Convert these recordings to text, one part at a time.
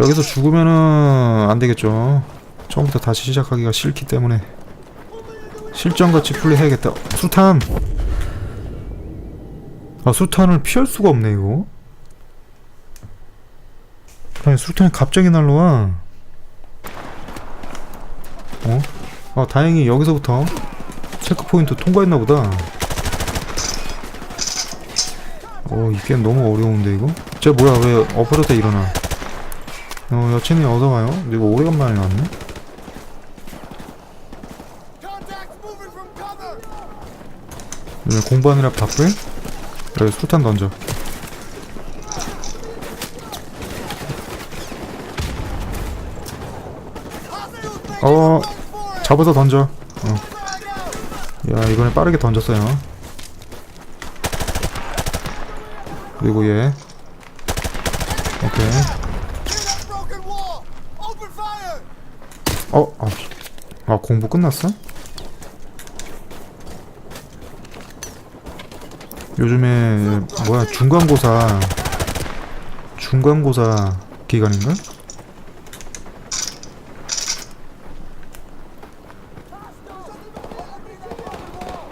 여기서 죽으면은 안 되겠죠. 처음부터 다시 시작하기가 싫기 때문에 실전같이 플레이해야겠다. 수탄. 아 수탄을 피할 수가 없네 이거. 아니 수탄이 갑자기 날라와. 어? 아 다행히 여기서부터 체크 포인트 통과했나 보다. 어 이게 너무 어려운데 이거? 쟤 뭐야 왜 엎어졌다 일어나? 어 여친이 어서 와요. 근데 이거 오래간만에 왔네. Contact moving from cover! 오늘 공부하느라 바쁠? 여기 술탄 던져. 어 잡아서 던져. 어. 야 이번에 빠르게 던졌어요. 그리고 얘. 오케이. 어, 아, 아 공부 끝났어? 요즘에 뭐야 중간고사 중간고사 기간인가?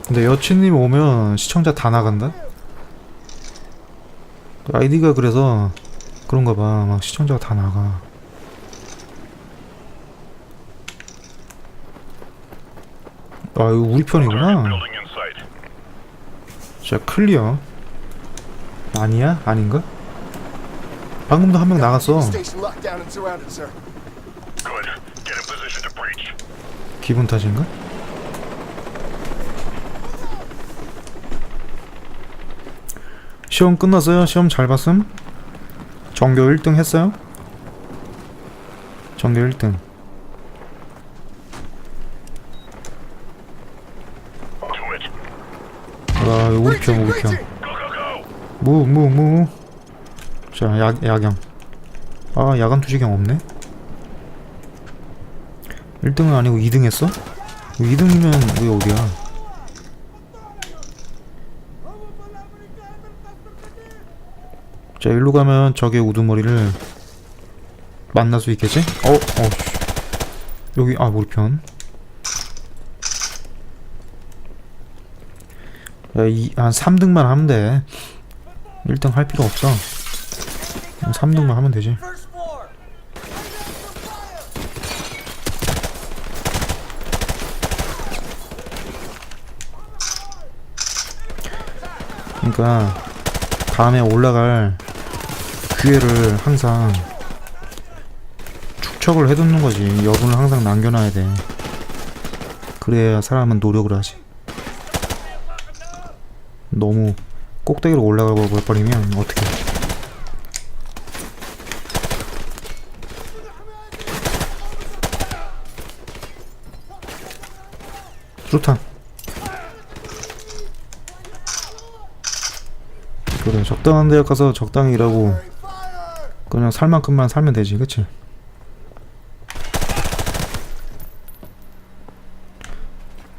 근데 여친님 오면 시청자 다 나간다? 아이디가 그래서 그런가 봐. 막 시청자가 다 나가. 아 이거 우리 편이구나. 자 클리어 아니야? 아닌가? 방금도 한 명 나갔어. 기분 탓인가? 시험 끝났어요? 시험 잘 봤음? 전교 1등 했어요? 전교 1등 5km 5km 무무무 자 야, 야경 아 야간 투시경 없네 1등은 아니고 2등 했어? 뭐 2등이면 왜 어디야 자 일로 가면 적의 우두머리를 만날 수 있겠지? 어? 어 여기 아 우리 편 한 3등만 하면 돼. 1등 할 필요 없어. 3등만 하면 되지. 그러니까 다음에 올라갈 기회를 항상 축적을 해두는 거지. 여분을 항상 남겨놔야 돼. 그래야 사람은 노력을 하지. 너무 꼭대기로 올라가 버리면 어떻게? 수류탄. 그래 적당한 데 가서 적당히 일하고! 그냥 살 만큼만 살면 되지 그치?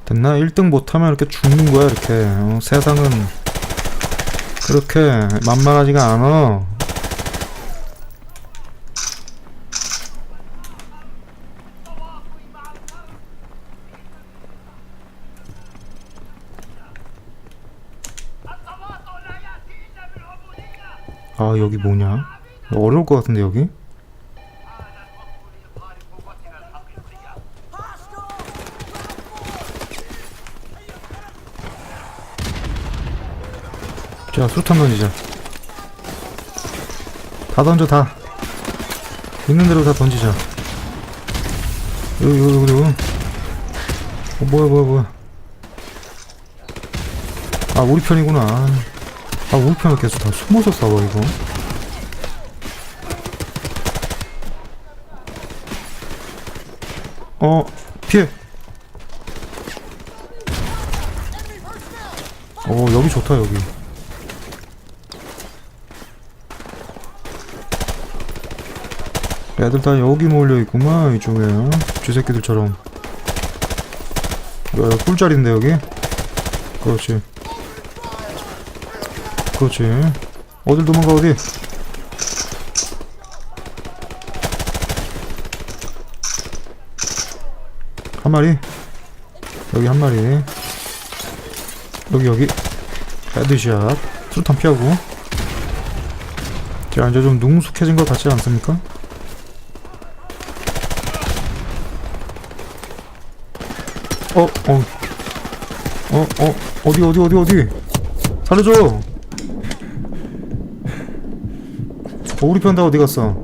됐나? 1등 못하면 이렇게 죽는 거야 이렇게 어, 세상은 그렇게 만만하지가 않아 아 여기 뭐냐? 어려울 것 같은데 여기? 자 수류탄 던지자. 다 던져 다. 있는 대로 다 던지자. 여기 여기 여기. 어, 뭐야 뭐야 뭐야. 아 우리 편이구나. 아 우리 편을 계속 다 숨어서 싸워 이거. 어 피해. 어 여기 좋다 여기 애들 다 여기 몰려있구만 이쪽에. 어? 쥐새끼들처럼. 야 꿀자리인데 여기? 그렇지. 그렇지. 어딜 도망가 어디? 한 마리? 여기 한 마리. 여기 여기. 헤드샷. 수류탄 피하고. 자 이제 좀 능숙해진 것 같지 않습니까? 어, 어, 어, 어, 어디, 어디, 어디, 어디? 살려줘! 어, 우리 편 다 어디 갔어?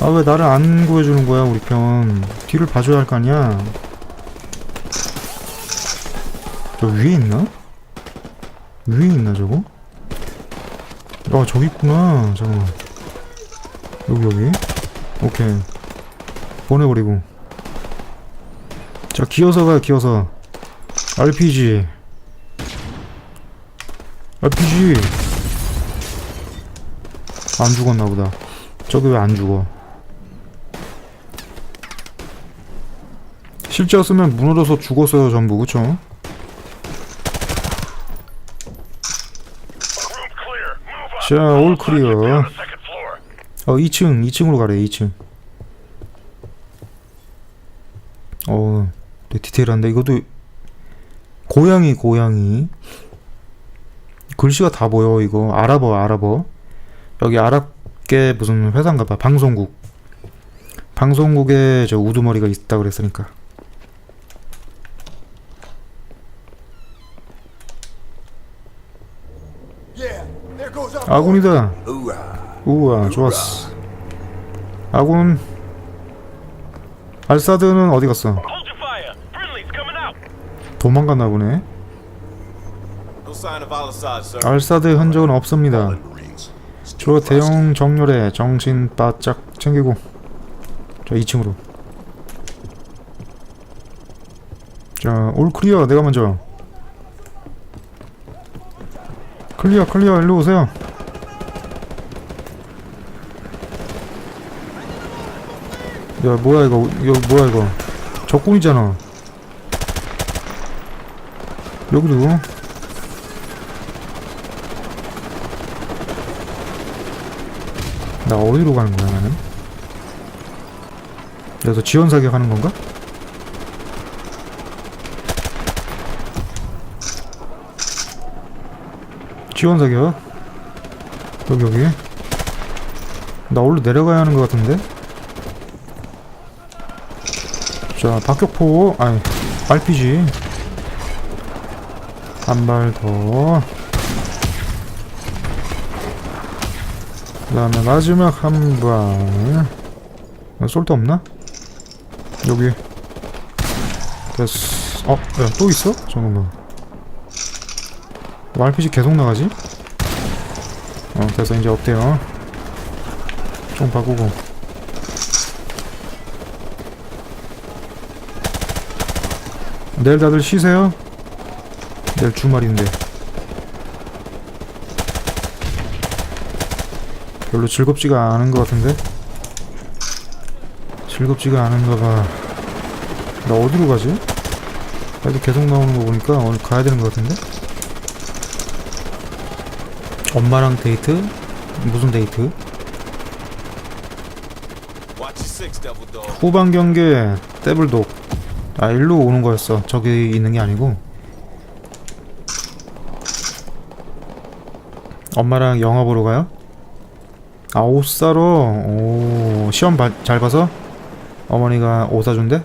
아, 왜 나를 안 구해주는 거야, 우리 편. 뒤를 봐줘야 할 거 아니야? 저 위에 있나? 위에 있나, 저거? 아, 저기 있구나. 잠깐만. 여기, 여기. 오케이. 보내버리고. 자, 기어서 가요, 기어서. RPG. RPG. 안 죽었나 보다. 저기 왜 안 죽어? 실제였으면 무너져서 죽었어요, 전부. 그쵸? Room clear. Move up. 자, 올 All suspects 클리어. 어, 2층, 2층으로 가래, 2층. 어, 되게 디테일한데, 이것도, 고양이, 고양이. 글씨가 다 보여, 이거. 아랍어, 아랍어. 여기 아랍계 무슨 회사인가 봐, 방송국. 방송국에 저 우두머리가 있다 그랬으니까. 아군이다. 우와, 좋았어. 아군. 알사드는 어디 갔어? 도망갔나 보네. 알사드 흔적은 없습니다. 저 대형 정렬에 정신 바짝 챙기고. 자 2층으로. 자올 클리어 내가 먼저. 클리어 클리어 일로 오세요. 야 뭐야 이거? 이거 뭐야 이거? 적군이잖아 여기도 나 어디로 가는 거야 나는? 여기서 지원 사격하는 건가? 지원 사격 여기 여기 나 올로 내려가야 하는 것 같은데? 자 박격포 아니 RPG 한 발 더 그 다음에 마지막 한 발. 어, 쏠데 없나? 여기. 됐어. 어, 야, 또 있어? 잠깐만. 뭐 RPG 계속 나가지? 어, 됐어. 이제 없대요. 좀 바꾸고. 내일 다들 쉬세요? 내일 주말인데. 별로 즐겁지가 않은 것 같은데? 즐겁지가 않은가 봐. 나 어디로 가지? 그래도 계속 나오는 거 보니까 오늘 가야 되는 것 같은데? 엄마랑 데이트? 무슨 데이트? 후반 경계 떼블독 아 일로 오는 거였어 저기 있는 게 아니고 엄마랑 영화 보러 가요? 아 옷 사러 오 시험 바, 잘 봐서 어머니가 옷 사준대?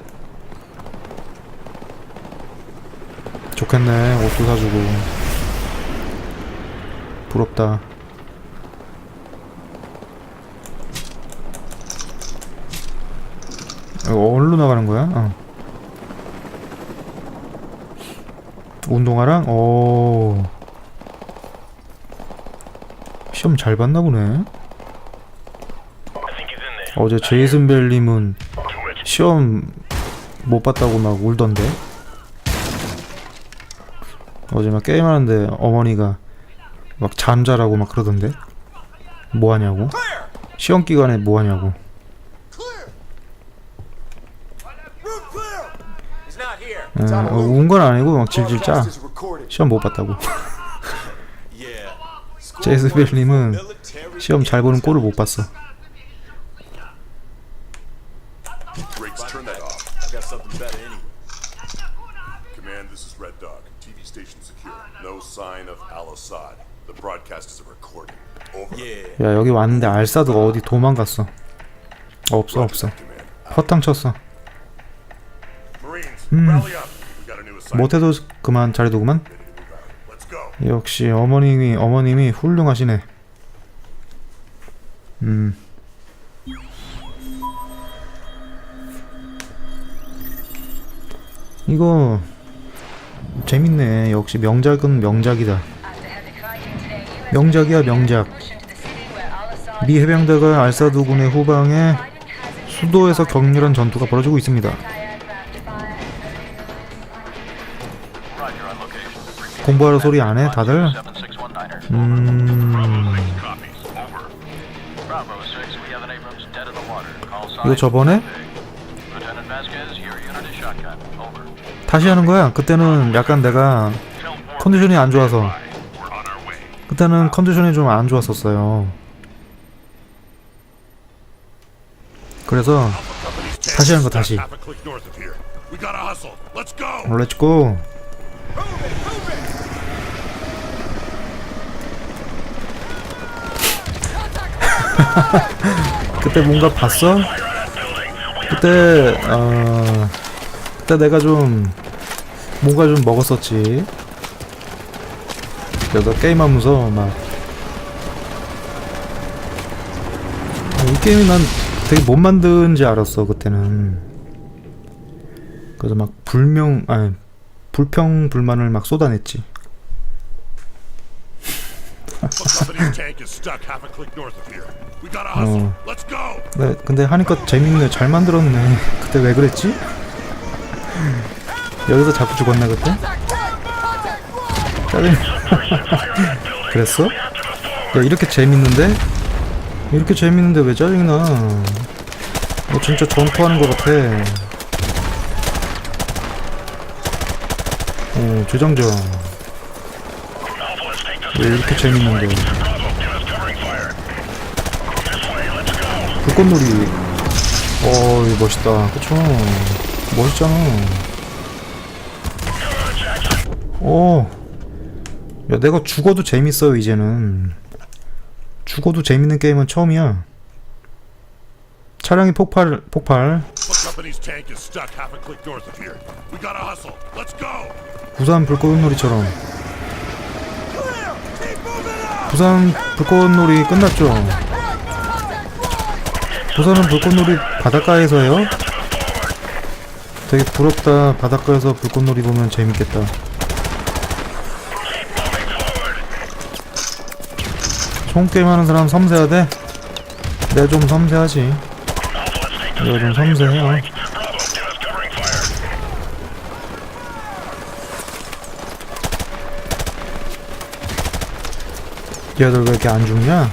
좋겠네 옷도 사주고 부럽다 이거 어디로 나가는 거야? 어. 운동화랑? 오. 시험 잘 봤나 보네. 어제 제이슨 벨님은. 시험 못 봤다고 막 울던데. 어제 막 게임하는데 어머니가 막 잠자라고 막 그러던데. 뭐 하냐고. 시험 기간에 뭐 하냐고. Here. 어, 운건 아니고 막 질질 짜. 시험 못 봤다고. 제스벨님은 시험 잘 보는 꼴을 못 봤어. 야 여기 왔는데 알사드가 어디 도망갔어. 없어 없어. 허탕 쳤어. 음. 못해도 그만 잘해두구만. 역시 어머님이 어머님이 훌륭하시네. 음. 이거 재밌네. 역시 명작은 명작이다. 명작이야 명작. 미 해병대가 알사두군의 후방에 수도에서 격렬한 전투가 벌어지고 있습니다 공부하러 소리 안 해 다들? 음... 이거 저번에 다시 하는 거야. 그때는 약간 내가 컨디션이 안 좋아서 그때는 컨디션이 좀 안 좋았었어요. 그래서 다시 하는 거 다시. Half a 그때 뭔가 봤어? 그때 어 그때 내가 좀 뭔가 좀 먹었었지. 그래서 게임하면서 막. 아, 이 게임이 난 되게 못 만든지 알았어 그때는. 그래서 막 불명 아니 불평 불만을 막 쏟아냈지. Go. 네, 근데 하니까 재밌네. 잘 만들었네. 그때 왜 그랬지? 여기서 자꾸 죽었나 그때? 짜증. 그랬어? 야 이렇게 재밌는데? 이렇게 재밌는데 왜 짜증나? 어 진짜 전투하는 것 같아. 어 재장전. 왜 이렇게 재밌는데? 불꽃놀이. 어, 이거 멋있다. 그쵸? 멋있잖아. 어. 야, 내가 죽어도 재밌어요, 이제는. 죽어도 재밌는 게임은 처음이야. 차량이 폭발, 폭발. 부산 불꽃놀이처럼. 부산 불꽃놀이 끝났죠? 부산은 불꽃놀이 바닷가에서 해요? 되게 부럽다. 바닷가에서 불꽃놀이 보면 재밌겠다. 총게임 하는 사람 섬세하대? 내가 좀 섬세하지. 내가 좀 섬세해요. 얘들 왜 이렇게 안 죽냐?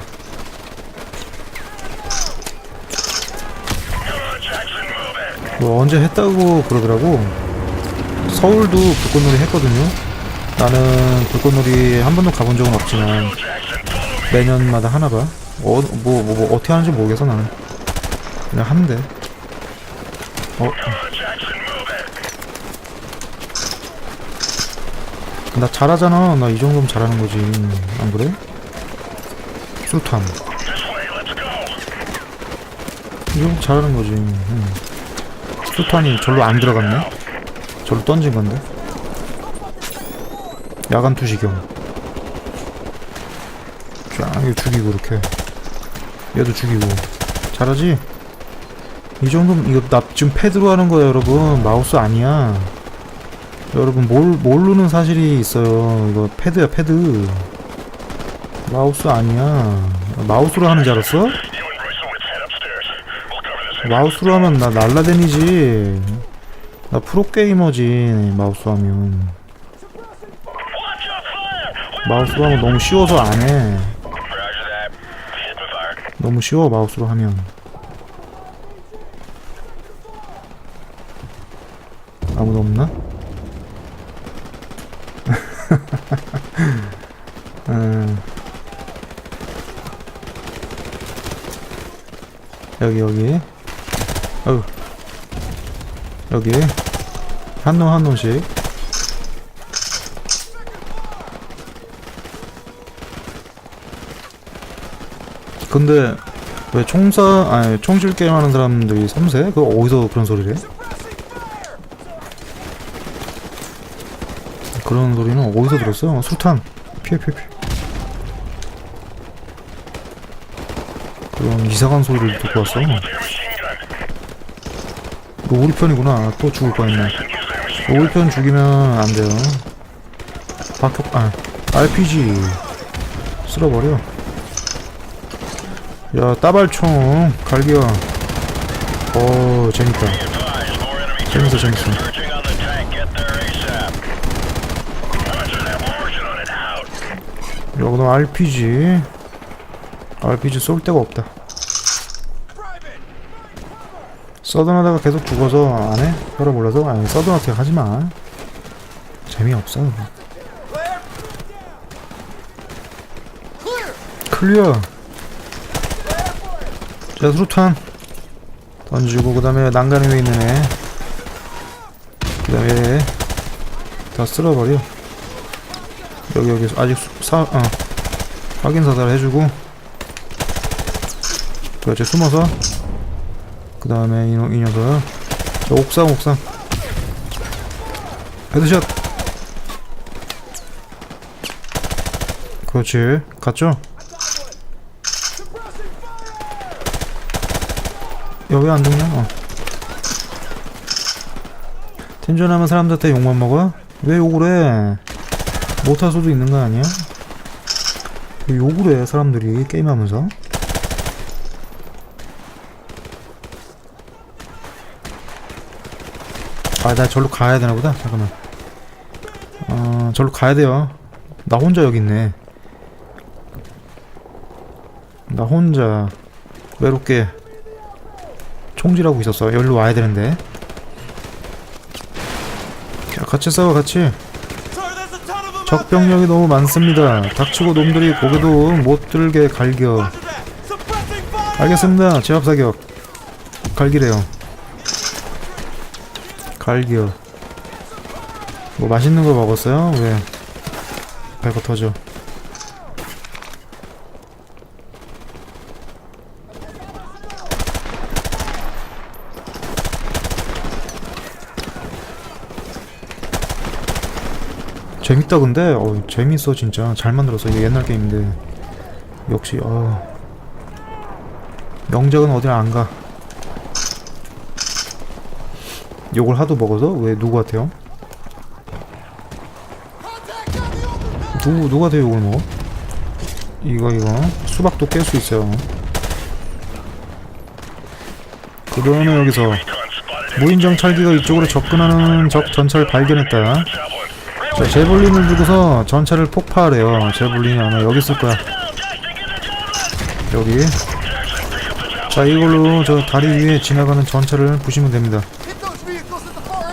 뭐 언제 했다고 그러더라고. 서울도 불꽃놀이 했거든요. 나는 불꽃놀이 한 번도 가본 적은 없지만 매년마다 하나 봐. 어, 뭐, 뭐, 뭐 어떻게 하는지 모르겠어 나는. 그냥 돼. 어. 나 잘하잖아. 나 이 정도면 잘하는 거지. 안 그래? 술탄. 이 정도 잘하는 거지. 응. 술탄이 절로 안 들어갔네? 절로 던진 건데? 야간 투시경. 쫙, 이거 죽이고, 이렇게. 얘도 죽이고. 잘하지? 이 정도면, 이거 나 지금 패드로 하는 거야, 여러분. 마우스 아니야. 여러분, 몰, 모르는 사실이 있어요. 이거 패드야, 패드. 마우스 아니야. 마우스로 하는 줄 알았어? 마우스로 하면 나 날라다니지. 나 프로게이머지, 마우스 하면. 마우스로 하면 너무 쉬워서 안 해. 너무 쉬워, 마우스로 하면. 아무도 없나? 여기 여기 어 여기 한 놈 한 놈씩 근데 왜 총사 아니 총실 게임 하는 사람들이 섬세? 그거 어디서 그런 소리를 해? 그런 소리는 어디서 들었어? 술탄 어, 피해 피해 피해 그런 이상한 소리를 듣고 왔어 이거 우리 편이구나 또 죽을 뻔했네 우리 편 죽이면 안 돼요 박혁 아 RPG 쓸어버려 야 따발총 갈겨 오 재밌다 재밌어 재밌어. Out. 여기는 RPG RPG 쏠 데가 없다 서든하다가 계속 죽어서 안 해? 혈압 올라서? 아니 서든어택 하지마 재미없어. 클리어 자 수류탄 던지고 그 다음에 난간 위에 있는 애그 다음에 다 쓸어버려 여기 여기 아직 수- 사, 어, 확인 사살 해주고 그렇지 숨어서 그 다음에 이, 녀- 이 녀석 저 옥상 옥상 헤드샷 그렇지 갔죠? 여기 안 죽냐? 어. 텐션하면 사람들한테 욕만 먹어? 왜 욕을 해? 못할 수도 있는 거 아니야? 왜 욕을 해 사람들이 게임하면서? 아 나 절로 가야 되나 보다. 잠깐만. 어 절로 가야 돼요. 나 혼자 여기 있네. 나 혼자 외롭게 총질하고 있었어. 여기로 와야 되는데. 자 같이 싸워 같이. 적병력이 너무 많습니다. 닥치고 놈들이 고개도 못 들게 갈겨. 알겠습니다. 제압 사격. 갈기래요 갈겨 뭐 맛있는 거 먹었어요? 왜? 배가 터져 재밌다 근데? 어 재밌어 진짜. 잘 만들었어 이게 옛날 게임인데. 역시 어. 명작은 어딜 안가 욕을 하도 먹어서 왜 누구한테요? 누구 누구한테 욕을 먹어? 이거 이거 수박도 깰 수 있어요. 그러면 여기서 무인정 찰기가 이쪽으로 접근하는 적 전차를 발견했다. 자, 제블린을 두고서 전차를 폭파하래요. 제블린이 아마 여기 있을 거야. 여기. 자, 이걸로 저 다리 위에 지나가는 전차를 부시면 됩니다.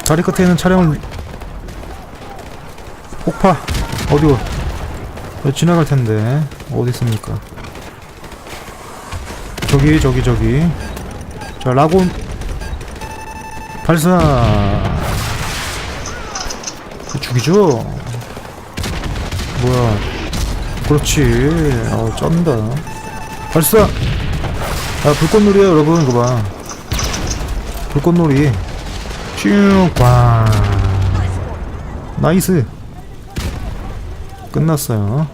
다리 끝에 있는 차량을 폭파. 여기 지나갈 텐데? 어디 있습니까? 저기 저기 저기. 자 라곤 발사. 그 죽이죠? 뭐야. 그렇지. 어 쩐다. 발사! 아 불꽃놀이야 여러분. 이거 봐. 불꽃놀이 슈꽝 나이스. 끝났어요.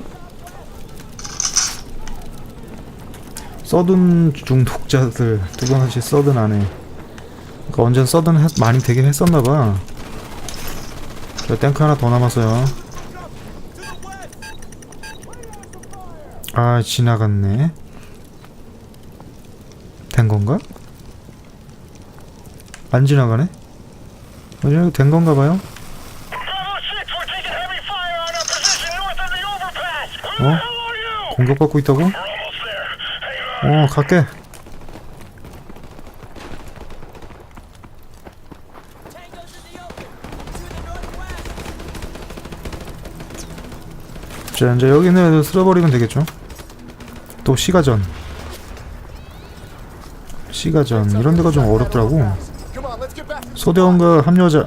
서든 중독자들 두 번씩 서든 안해 그러니까 언젠 서든 했, 많이 되긴 했었나봐. 자 탱크 하나 더 남았어요. 아 지나갔네. 된 건가? 안 지나가네? 어디 된 건가 봐요? Bravo 6, we're taking heavy fire on our position north of the overpass. Who the 어? 공격받고 있다고? 어 갈게 자 이제 여기는 쓸어버리면 되겠죠 또 시가전 시가전 이런 데가 좀 어렵더라고 소대 원과 합류하자.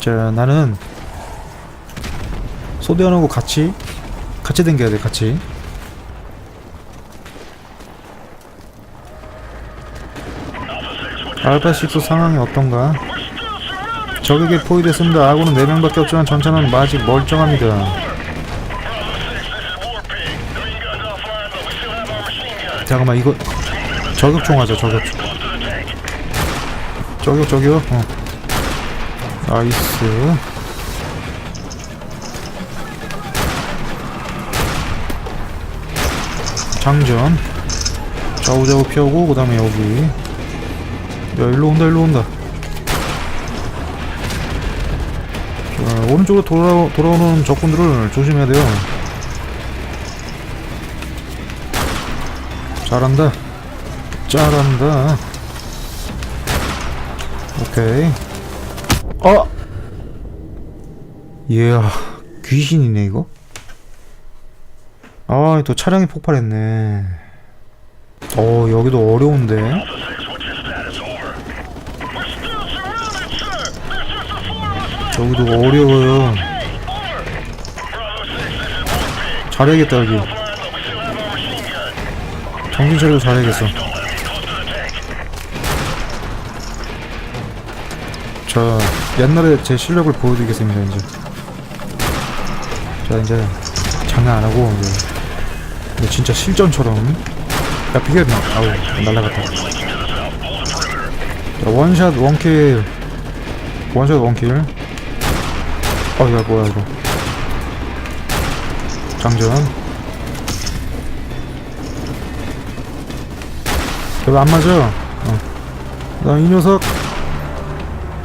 자 나는 소대원하고 같이 같이 댕겨야 돼 같이. 알파6 상황이 어떤가? 적에게 포위됐습니다. 아군은 4명밖에 없지만 전차는 아직 멀쩡합니다 잠깐만 이거 저격총 하자 저격총. 저격 저격 어. 나이스. 장전. 좌우좌우 피하고 그 다음에 여기. 야 일로 온다 일로 온다. 자 오른쪽으로 돌아, 돌아오는 적군들을 조심해야 돼요 잘한다 잘한다 오케이 어 이야 귀신이네 이거 아, 또 차량이 폭발했네. 어, 여기도 어려운데. 여기도 어려워요. 잘해야겠다, 여기. 정신 차리고 잘해야겠어. 자, 옛날에 제 실력을 보여드리겠습니다, 이제. 자, 이제, 장난 안 하고, 이제. 진짜 실전처럼. 야 비결 나 아우 날라갔다. 자, 원샷 원킬. 원샷 원킬. 어야 뭐야 이거. 장전 여기 안 맞아 어. 그 다음 이 녀석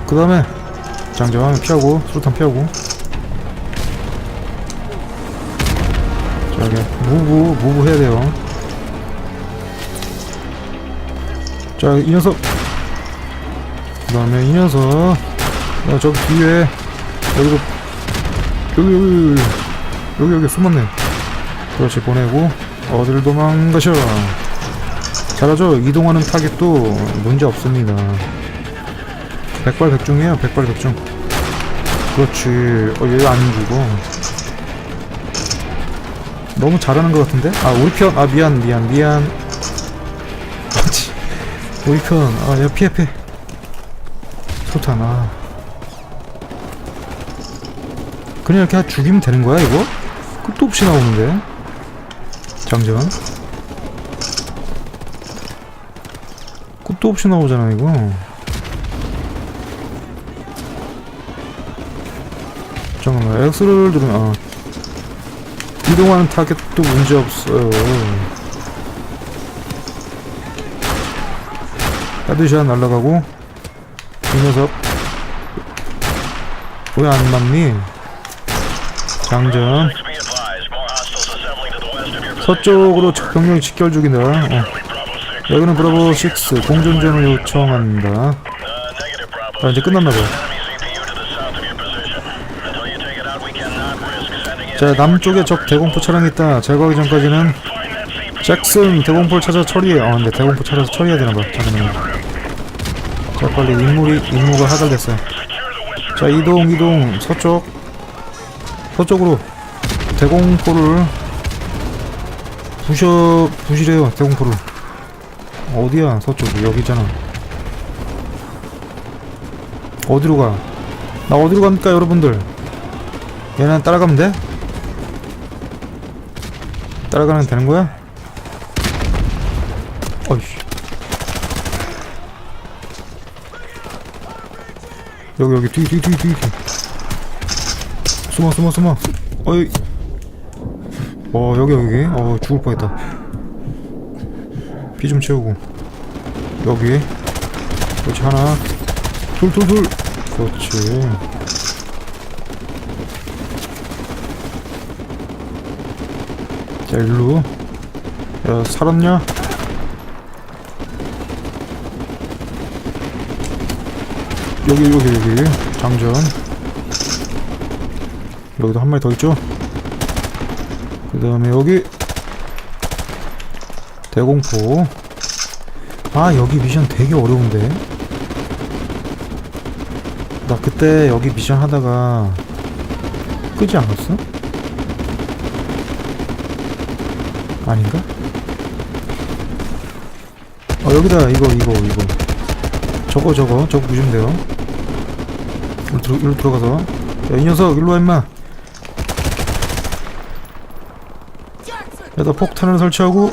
그 다음에 장전 피하고 수류탄 피하고 저기 무브 무브 해야 돼요. 자 이 녀석 그 다음에 이 녀석 야 저기 뒤에 여기도 여기 여기 여기 여기 숨었네. 그렇지 보내고 어디를 도망가셔. 잘하죠. 이동하는 타겟도 문제 없습니다. 백발백중이에요. 백발백중. 그렇지. 어 얘 안 죽어. 너무 잘하는 것 같은데? 아 우리 편, 아 미안 미안 미안 맞지 우리 편, 아 야 피해 피해 소탄 아 그냥 이렇게 죽이면 되는 거야 이거? 끝도 없이 나오는데 장전 끝도 없이 나오잖아 이거 잠깐만 X를 누르면 아 이동하는 타겟도 문제 없어요. 헤드샷 날라가고 이 녀석 왜 안 맞니? 장전. 서쪽으로 병력이 직결 중이다. 어. Bravo 6. 여기는 브라보 6 공전전을 요청한다. 아 이제 끝났나봐요. 자 남쪽에 적 대공포 차량이 있다. 제거하기 전까지는 잭슨 대공포를 찾아 처리해. 아 근데 대공포 찾아서 처리해야 되나봐. 잠깐만요. 자 빨리 임무리 임무가 하달됐어요. 자 이동 이동 서쪽 서쪽으로 대공포를 부셔 부시래요 대공포를 어디야 서쪽 여기잖아. 어디로 가? 나 어디로 갑니까 여러분들? 얘는 따라가면 돼? 따라가면 되는 거야? 어이씨. 여기 여기 뒤 뒤 뒤뒤 뒤. 숨어 숨어 숨어. 어이. 어 여기 여기. 어 죽을 뻔했다. 피 좀 채우고. 여기. 그렇지 하나. 둘둘 둘. 그렇지. 자 일로 야 살았냐? 여기 여기 여기 장전 여기도 한 마리 더 있죠? 그 다음에 여기 대공포. 아 여기 미션 되게 어려운데. 나 그때 여기 미션 하다가 끄지 않았어? 아닌가? 아 여기다. 이거 이거 이거. 저거 저거. 저거 보시면 돼요. 일로, 들어, 일로 들어가서. 야 이 녀석 일로와 임마. 여기다 폭탄을 설치하고